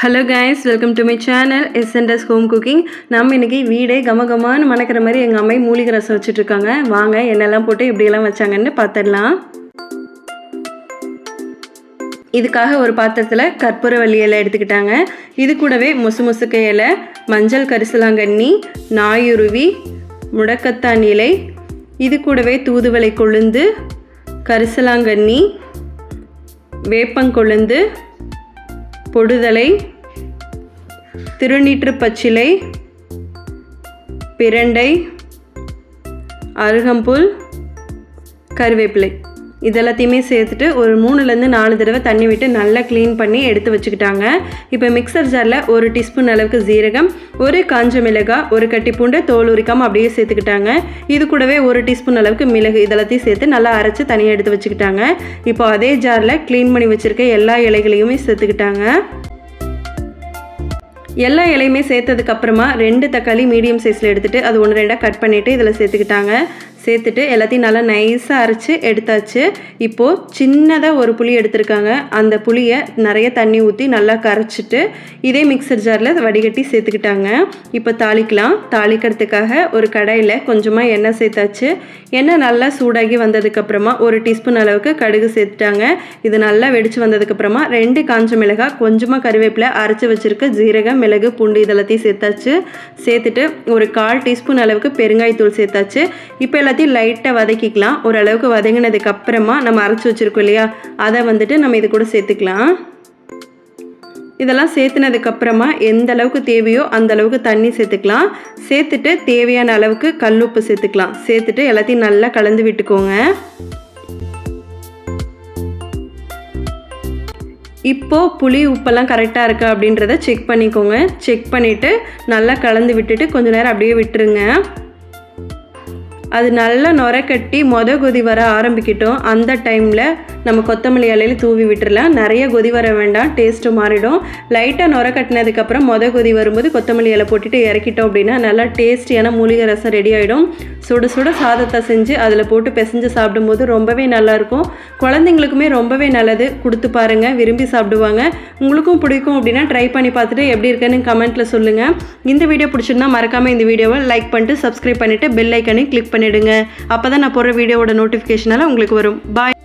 Hello guys welcome to my channel S and S home cooking நம்ம இன்றைக்கி வீடே கம கமான்னு மணக்கிற மாதிரி எங்கள் அம்மை மூலிகை ரசம் வச்சுட்ருக்காங்க. வாங்க என்னெல்லாம் போட்டு எப்படியெல்லாம் வச்சாங்கன்னு பார்த்துடலாம் இதுக்காக ஒரு பாத்திரத்தில் கற்பூரவள்ளி இலை எடுத்துக்கிட்டாங்க. இது கூடவே முசு முசுக்க இலை மஞ்சள் கரிசலாங்கண்ணி நாயுருவி முடக்கத்தான் இலை இது கூடவே தூதுவளை கொழுந்து கரிசலாங்கண்ணி வேப்பங்கொழுந்து பொடுதலை திருநீற்று பச்சிலை பிரண்டை அருகம்புல் கருவேப்பிலை. இதெல்லாத்தையுமே சேர்த்துட்டு ஒரு மூணுலேருந்து நாலு தடவை தண்ணி விட்டு நல்லா க்ளீன் பண்ணி எடுத்து வச்சுக்கிட்டாங்க. இப்போ மிக்சர் ஜாரில் ஒரு டீஸ்பூன் அளவுக்கு ஜீரகம் ஒரு காஞ்ச மிளகாய் ஒரு கட்டி பூண்டு தோல் உரிக்காமல் அப்படியே சேர்த்துக்கிட்டாங்க. இது கூடவே ஒரு டீஸ்பூன் அளவுக்கு மிளகு இதெல்லாத்தையும் சேர்த்து நல்லா அரைச்சி தனியாக எடுத்து வச்சுக்கிட்டாங்க. இப்போ அதே ஜாரில் க்ளீன் பண்ணி வச்சுருக்க எல்லா இலைகளையுமே சேர்த்துக்கிட்டாங்க. எல்லா இலையுமே சேர்த்ததுக்கு அப்புறமா ரெண்டு தக்காளி மீடியம் சைஸில் எடுத்துகிட்டு அது ஒன்று ரெண்டாக கட் பண்ணிவிட்டு இதில் சேர்த்துக்கிட்டாங்க. சேர்த்துட்டு எல்லாத்தையும் நல்லா நைஸாக அரைச்சி எடுத்தாச்சு. இப்போது சின்னதாக ஒரு புளி எடுத்திருக்காங்க. அந்த புளியை நிறைய தண்ணி ஊற்றி நல்லா கரைச்சிட்டு இதே மிக்சர் ஜாரில் வடிகட்டி சேர்த்துக்கிட்டாங்க. இப்போ தாளிக்கலாம். தாளிக்கிறதுக்காக ஒரு கடாயில் கொஞ்சமாக எண்ணெய் சேர்த்தாச்சு. எண்ணெய் நல்லா சூடாகி வந்ததுக்கப்புறமா ஒரு டீஸ்பூன் அளவுக்கு கடுகு சேர்த்துட்டாங்க. இது நல்லா வெடித்து வந்ததுக்கப்புறமா ரெண்டு காஞ்ச மிளகாய் கொஞ்சமாக கருவேப்பிலை அரைச்சி வச்சுருக்க ஜீரகம் மிளகு பூண்டு இதெல்லாத்தையும் சேர்த்தாச்சு. சேர்த்துட்டு ஒரு கால் டீஸ்பூன் அளவுக்கு பெருங்காயத்தூள் சேர்த்தாச்சு. இப்போ எல்லாத்தையும் லைட்டாக வதக்கிக்கலாம். ஓரளவுக்கு வதங்கினதுக்கு அப்புறமா நம்ம அரைச்சி வச்சுருக்கோம் இல்லையா? அதை வந்துட்டு நம்ம இது கூட சேர்த்துக்கலாம். இதெல்லாம் சேர்த்துனதுக்கப்புறமா எந்த அளவுக்கு தேவையோ அந்த அளவுக்கு தண்ணி சேர்த்துக்கலாம். சேர்த்துட்டு தேவையான அளவுக்கு கல்லுப்பு சேர்த்துக்கலாம். சேர்த்துட்டு எல்லாத்தையும் நல்லா கலந்து விட்டுக்கோங்க. இப்போது புளி உப்பெல்லாம் கரெக்டாக இருக்கா அப்படின்றத செக் பண்ணிக்கோங்க. செக் பண்ணிவிட்டு நல்லா கலந்து விட்டுட்டு கொஞ்ச நேரம் அப்படியே விட்டுருங்க. அது நல்லா நொர கட்டி மொத கொதி வர ஆரம்பிக்கிட்டோம். அந்த டைமில் நம்ம கொத்தமல்லி இலையில தூவி விட்டுறலாம். நிறைய கொதி வர வேண்டாம். டேஸ்ட்டு மாறிடும். லைட்டாக நுர கட்டினதுக்கப்புறம் மொத கொதி வரும்போது கொத்தமல்லி இலை போட்டுட்டு இறக்கிட்டோம் அப்படின்னா நல்லா டேஸ்டியான மூலிகை ரசம் ரெடி ஆகிடும் சுட சுட சாதத்தை செஞ்சு அதில் போட்டு பிசைஞ்சு சாப்பிடும்போது ரொம்பவே நல்லாயிருக்கும் குழந்தைங்களுக்குமே ரொம்பவே நல்லது. கொடுத்து பாருங்கள் விரும்பி சாப்பிடுவாங்க. உங்களுக்கும் பிடிக்கும் அப்படின்னா ட்ரை பண்ணி பார்த்துட்டு எப்படி இருக்குன்னு கமெண்ட்டில் சொல்லுங்கள் இந்த வீடியோ பிடிச்சிருந்தா மறக்காமல் இந்த வீடியோவை லைக் பண்ணிட்டு சப்ஸ்கிரைப் பண்ணிவிட்டு பெல் ஐக்கனையும் கிளிக் பண்ணிவிடுங்க அப்போ தான் நான் போடுற வீடியோவோட நோட்டிஃபிகேஷனால் உங்களுக்கு வரும். பாய்